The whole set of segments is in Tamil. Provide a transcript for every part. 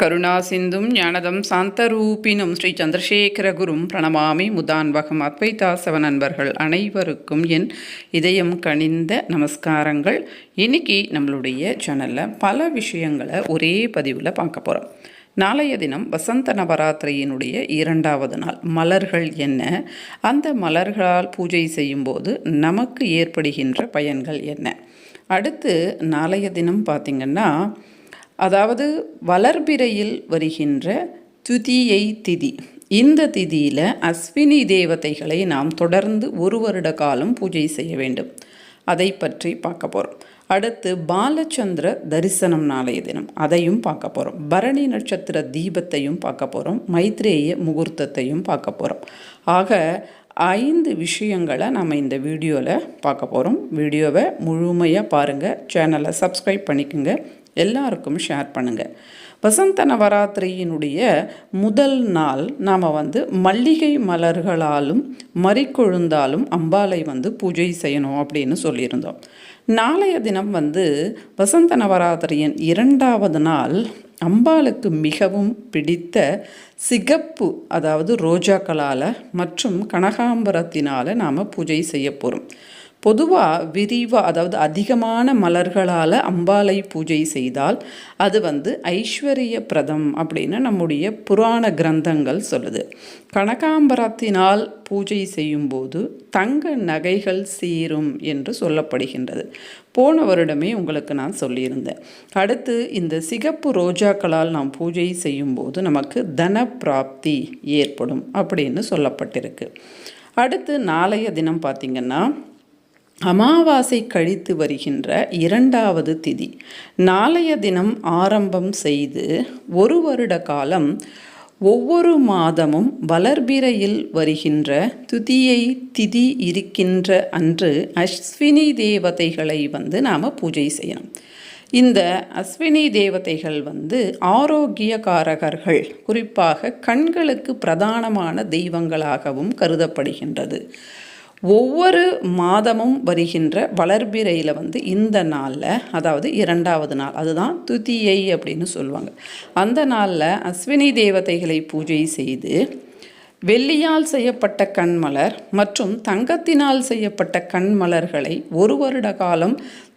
கருணாசிந்தும் ஞானதம் சாந்தரூபினும் ஸ்ரீ சந்திரசேகரகுரும் பிரணமாமி முதான்வகம் அத்வைதாசவ நண்பர்கள் அனைவருக்கும் என் இதயம் கனிந்த நமஸ்காரங்கள். இன்னைக்கு நம்மளுடைய சேனலில் பல விஷயங்களை ஒரே பதிவில் பார்க்க போகிறோம் நாளைய தினம் வசந்த நவராத்திரியினுடைய இரண்டாவது நாள். மலர்கள் என்ன? அந்த மலர்களால் பூஜை செய்யும்போது நமக்கு ஏற்படுகின்ற பயன்கள் என்ன? அடுத்து நாளைய தினம் பார்த்திங்கன்னா அதாவது வளர்பிறையில் வருகின்ற துதியை திதி. இந்த திதியில் அஸ்வினி தேவதைகளை நாம் தொடர்ந்து ஒரு வருட காலம் பூஜை செய்ய வேண்டும். அதை பற்றி பார்க்க போகிறோம் அடுத்து பாலச்சந்திர தரிசனம் நாளைய தினம். அதையும் பார்க்க போகிறோம் பரணி நட்சத்திர தீபத்தையும் பார்க்க போகிறோம் மைத்ரேய முகூர்த்தத்தையும் பார்க்க போகிறோம் ஆக ஐந்து விஷயங்களை நம்ம இந்த வீடியோவில் பார்க்க போகிறோம் வீடியோவை முழுமையாக பாருங்கள் சேனலை சப்ஸ்கிரைப் பண்ணிக்கோங்க. எல்லாருக்கும் ஷேர் பண்ணுங்கள் வசந்த நவராத்திரியினுடைய முதல் நாள் நாம் வந்து மல்லிகை மலர்களாலும் மறிக்கொழுந்தாலும் அம்பாலை வந்து பூஜை செய்யணும் அப்படின்னு சொல்லியிருந்தோம். நாளைய தினம் வந்து வசந்த நவராத்திரியின் இரண்டாவது நாள் அம்பாளுக்கு மிகவும் பிடித்த சிகப்பு அதாவது ரோஜாக்களால் மற்றும் கனகாம்பரத்தினால் நாம் பூஜை செய்ய போகிறோம் பொதுவாக விரிவாக அதாவது அதிகமான மலர்களால் அம்பாலை பூஜை செய்தால் அது வந்து ஐஸ்வர்ய பிரதம் அப்படின்னு நம்முடைய புராண கிரந்தங்கள் சொல்லுது. கனகாம்பரத்தினால் பூஜை செய்யும்போது தங்க நகைகள் சீரும் என்று சொல்லப்படுகின்றது. போன வருடமே உங்களுக்கு நான் சொல்லியிருந்தேன். அடுத்து இந்த சிகப்பு ரோஜாக்களால் நாம் பூஜை செய்யும்போது நமக்கு தன பிராப்தி ஏற்படும் அப்படின்னு சொல்லப்பட்டிருக்கு. அடுத்து நாளைய தினம் பார்த்திங்கன்னா அமாவாசை கழித்து வருகின்ற இரண்டாவது திதி. நாளைய தினம் ஆரம்பம் செய்து ஒரு வருட காலம் ஒவ்வொரு மாதமும் வளர்பிறையில் வருகின்ற துதியை திதி இருக்கின்ற அன்று அஸ்வினி தேவதைகளை வந்து நாம் பூஜை செய்யணும். இந்த அஸ்வினி தேவதைகள் வந்து ஆரோக்கியகாரகர்கள் குறிப்பாக கண்களுக்கு பிரதானமான தெய்வங்களாகவும் கருதப்படுகின்றது. ஒவ்வொரு மாதமும் வருகின்ற வளர்பிறையில் வந்து இந்த நாளில் அதாவது இரண்டாவது நாள் அதுதான் துதியை அப்படின்னு சொல்லுவாங்க. அந்த நாளில் அஸ்வினி தேவதைகளை பூஜை செய்து வெள்ளியால் செய்யப்பட்ட கண்மலர் மற்றும் தங்கத்தினால் செய்யப்பட்ட கண்மலர்களை ஒரு வருட காலம்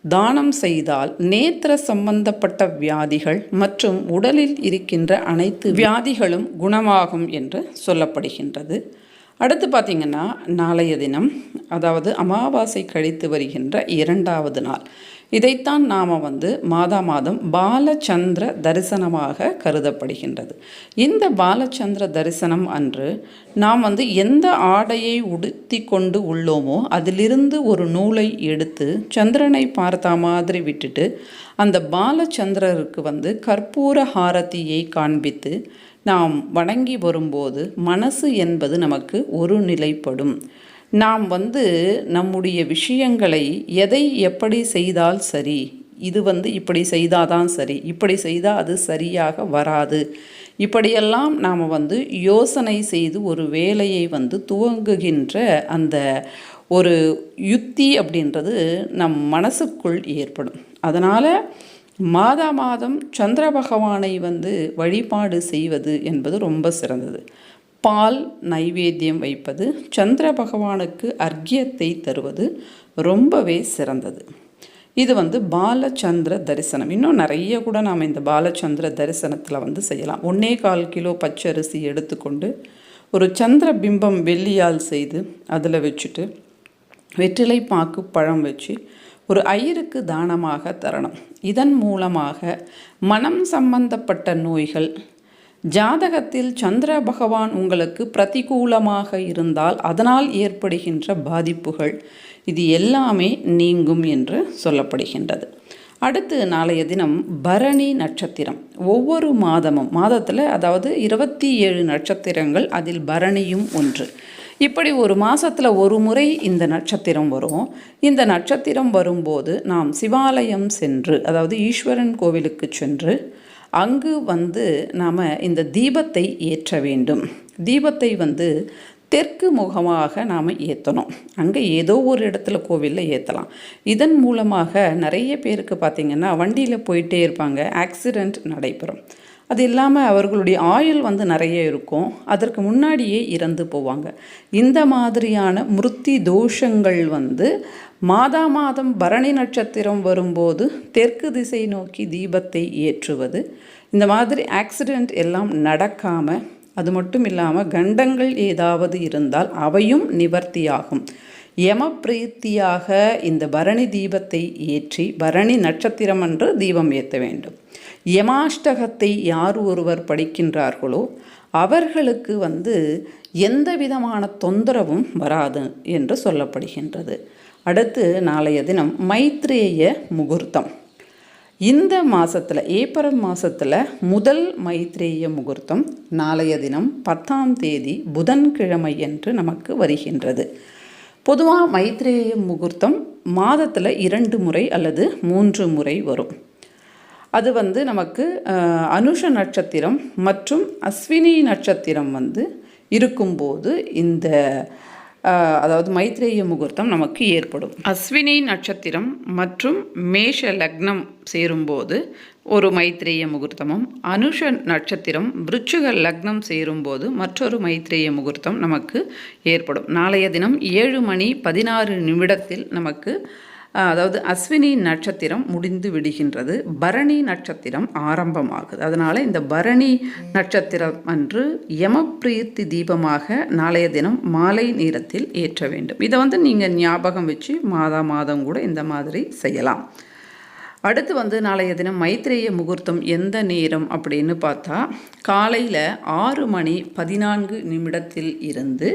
தானம் செய்தால் நேத்திர சம்பந்தப்பட்ட வியாதிகள் மற்றும் உடலில் இருக்கின்ற அனைத்து வியாதிகளும் குணமாகும் என்று சொல்லப்படுகின்றது. அடுத்து பார்த்திங்கன்னா நாளைய தினம் அதாவது அமாவாசை கழித்து வருகின்ற இரண்டாவது நாள். இதைத்தான் நாம் வந்து மாதா மாதம் பாலச்சந்திர தரிசனமாக கருதப்படுகின்றது. இந்த பாலச்சந்திர தரிசனம் அன்று நாம் வந்து எந்த ஆடையை உடுத்தி கொண்டு உள்ளோமோ அதிலிருந்து ஒரு நூலை எடுத்து சந்திரனை பார்த்த மாதிரி விட்டுட்டு அந்த பாலச்சந்திரருக்கு வந்து கற்பூர ஹாரதியை காண்பித்து நாம் வணங்கி வரும்போது மனசு என்பது நமக்கு ஒரு நிலைப்படும். நாம் வந்து நம்முடைய விஷயங்களை எதை எப்படி செய்தால் சரி? இது வந்து இப்படி செய்தாதான் சரி. இப்படி செய்தால் அது சரியாக வராது. இப்படியெல்லாம் நாம் வந்து யோசனை செய்து ஒரு வேலையை வந்து துவங்குகின்ற அந்த ஒரு யுத்தி அப்படின்றது நம் மனசுக்குள் ஏற்படும். அதனால் மாதா மாதம் சந்திர பகவானை வந்து வழிபாடு செய்வது என்பது ரொம்ப சிறந்தது. பால் நைவேத்தியம் வைப்பது சந்திர பகவானுக்கு அர்க்கியத்தை தருவது ரொம்பவே சிறந்தது. இது வந்து பாலச்சந்திர தரிசனம். இன்னும் நிறைய கூட நாம் இந்த பாலச்சந்திர தரிசனத்தில் வந்து செய்யலாம். ஒன்றே கால் கிலோ பச்சரிசி எடுத்துக்கொண்டு ஒரு சந்திர பிம்பம் வெள்ளியால் செய்து அதில் வச்சுட்டு வெற்றிலை பாக்கு பழம் வச்சு ஒரு ஐயருக்கு தானமாக தரணும். இதன் மூலமாக மனம் சம்பந்தப்பட்ட நோய்கள் ஜாதகத்தில் சந்திர பகவான் உங்களுக்கு பிரதிகூலமாக இருந்தால் அதனால் ஏற்படுகின்ற பாதிப்புகள் இது எல்லாமே நீங்கும் என்று சொல்லப்படுகின்றது. அடுத்து நாளைய தினம் பரணி நட்சத்திரம். ஒவ்வொரு மாதமும் மாதத்தில் அதாவது இருபத்தி ஏழு நட்சத்திரங்கள் அதில் பரணியும் ஒன்று. இப்படி ஒரு மாதத்தில் ஒரு முறை இந்த நட்சத்திரம் வரும். இந்த நட்சத்திரம் வரும்போது நாம் சிவாலயம் சென்று அதாவது ஈஸ்வரன் கோவிலுக்கு சென்று அங்கு வந்து நாம் இந்த தீபத்தை ஏற்ற வேண்டும். தீபத்தை வந்து தெற்கு முகமாக நாம் ஏற்றணும் அங்கே ஏதோ ஒரு இடத்துல கோவிலில் ஏற்றலாம் இதன் மூலமாக நிறைய பேருக்கு பார்த்திங்கன்னா வண்டியில் போயிட்டே இருப்பாங்க. ஆக்சிடெண்ட் நடைபெறும். அது இல்லாமல் அவர்களுடைய ஆயுள் வந்து நிறைய இருக்கும். அதற்கு முன்னாடியே இறந்து போவாங்க. இந்த மாதிரியான மிருத்தி தோஷங்கள் வந்து மாதா மாதம் பரணி நட்சத்திரம் வரும்போது தெற்கு திசை நோக்கி தீபத்தை ஏற்றுவது. இந்த மாதிரி ஆக்சிடெண்ட் எல்லாம் நடக்காமல் அது மட்டும் இல்லாமல் கண்டங்கள் ஏதாவது இருந்தால் அவையும் நிவர்த்தியாகும். யம பிரீத்தியாக இந்த பரணி தீபத்தை ஏற்றி பரணி நட்சத்திரம் என்று தீபம் ஏற்ற வேண்டும். யமாஷ்டகத்தை யார் ஒருவர் படிக்கின்றார்களோ அவர்களுக்கு வந்து எந்த விதமான தொந்தரவும் வராது என்று சொல்லப்படுகின்றது. அடுத்து நாளைய தினம் மைத்ரேய முகூர்த்தம். இந்த மாதத்தில் ஏப்ரல் மாதத்தில் முதல் மைத்ரேய முகூர்த்தம் நாளைய தினம் பத்தாம் தேதி புதன்கிழமை என்று நமக்கு வருகின்றது. பொதுவாக மைத்ரேய முகூர்த்தம் மாதத்தில் இரண்டு முறை அல்லது மூன்று முறை வரும். அது வந்து நமக்கு அனுஷ நட்சத்திரம் மற்றும் அஸ்வினி நட்சத்திரம் வந்து இருக்கும்போது இந்த அதாவது மைத்ரேய முகூர்த்தம் நமக்கு ஏற்படும். அஸ்வினி நட்சத்திரம் மற்றும் மேஷ லக்னம் சேரும்போது ஒரு மைத்ரேய முகூர்த்தமும் அனுஷ நட்சத்திரம் விருச்சுக லக்னம் சேரும்போது மற்றொரு மைத்ரேய முகூர்த்தம் நமக்கு ஏற்படும். நாளைய தினம் ஏழு மணி பதினாறு நிமிடத்தில் நமக்கு அதாவது அஸ்வினி நட்சத்திரம் முடிந்து விடுகின்றது. பரணி நட்சத்திரம் ஆரம்பமாகுது. அதனால் இந்த பரணி நட்சத்திரம் அன்று யமப்பிரீத்தி தீபமாக நாளைய தினம் மாலை நேரத்தில் ஏற்ற வேண்டும். இதை வந்து நீங்கள் ஞாபகம் வச்சு மாதா மாதம் கூட இந்த மாதிரி செய்யலாம். அடுத்து வந்து நாளைய தினம் மைத்திரேய முகூர்த்தம் எந்த நேரம் அப்படின்னு பார்த்தா காலையில் ஆறு மணி பதினான்கு நிமிடத்தில் இருந்து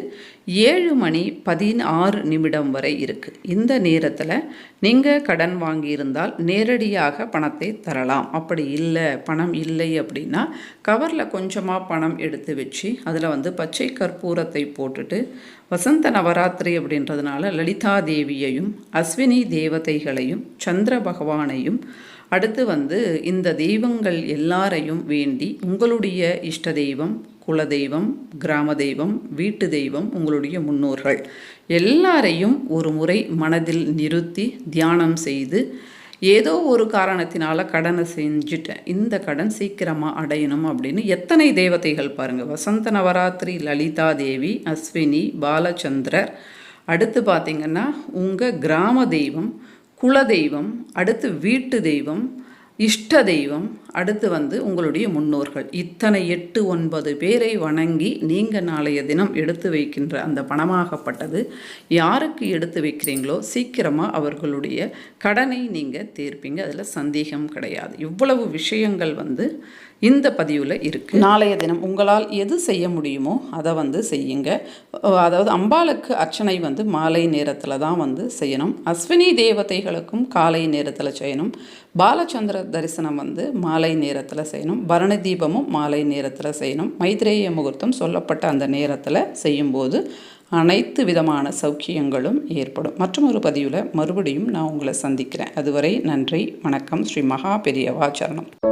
ஏழு மணி பதினாறு நிமிடம் வரை இருக்குது இந்த நேரத்தில் நீங்கள் கடன் வாங்கியிருந்தால் நேரடியாக பணத்தை தரலாம். அப்படி இல்லை பணம் இல்லை அப்படின்னா கவரில் கொஞ்சமாக பணம் எடுத்து வச்சு அதில் வந்து பச்சை கற்பூரத்தை போட்டுட்டு வசந்த நவராத்திரி அப்படின்றதுனால லலிதா தேவியையும் அஸ்வினி தேவதைகளையும் சந்திர பகவானையும் அடுத்து வந்து இந்த தெய்வங்கள் எல்லாரையும் வேண்டி உங்களுடைய இஷ்ட தெய்வம் குலதெய்வம் கிராம தெய்வம் வீட்டு தெய்வம் உங்களுடைய முன்னோர்கள். எல்லாரையும் ஒரு முறை மனதில் நிறுத்தி தியானம் செய்து ஏதோ ஒரு காரணத்தினால கடனை செஞ்சுட்டேன். இந்த கடன் சீக்கிரமாக அடையணும் அப்படின்னு எத்தனை தேவதைகள் பாருங்கள் வசந்த நவராத்திரி லலிதா தேவி அஸ்வினி பாலச்சந்திரர். அடுத்து பார்த்திங்கன்னா உங்கள் கிராம தெய்வம் குல தெய்வம் அடுத்து வீட்டு தெய்வம் இஷ்ட தெய்வம் அடுத்து வந்து உங்களுடைய முன்னோர்கள். இத்தனை எட்டு ஒன்பது பேரை வணங்கி நீங்கள் நாளைய தினம் எடுத்து வைக்கின்ற அந்த பணமாகப்பட்டது யாருக்கு எடுத்து வைக்கிறீங்களோ சீக்கிரமாக அவர்களுடைய கடனை நீங்கள் தீர்ப்பீங்க. அதில் சந்தேகம் கிடையாது. இவ்வளவு விஷயங்கள் வந்து இந்த பதிவில் இருக்குது நாளைய தினம் உங்களால் எது செய்ய முடியுமோ அதை வந்து செய்யுங்க. அதாவது அம்பாளுக்கு அர்ச்சனை வந்து மாலை நேரத்தில் தான் வந்து செய்யணும். அஸ்வினி தேவதைகளுக்கும் காலை நேரத்தில் செய்யணும். பாலச்சந்திர தரிசனம் வந்து மாலை மாலை நேரத்தில் செய்யணும். பரண தீபமும் மாலை நேரத்தில் செய்யணும். மைத்ரேய முகூர்த்தம் சொல்லப்பட்ட அந்த நேரத்தில் செய்யும்போது அனைத்து விதமான சௌக்கியங்களும் ஏற்படும். மற்றும் ஒரு பதிவில் மறுபடியும் நான் உங்களை சந்திக்கிறேன். அதுவரை நன்றி வணக்கம். ஸ்ரீ மகா பெரியவாச்சரணம்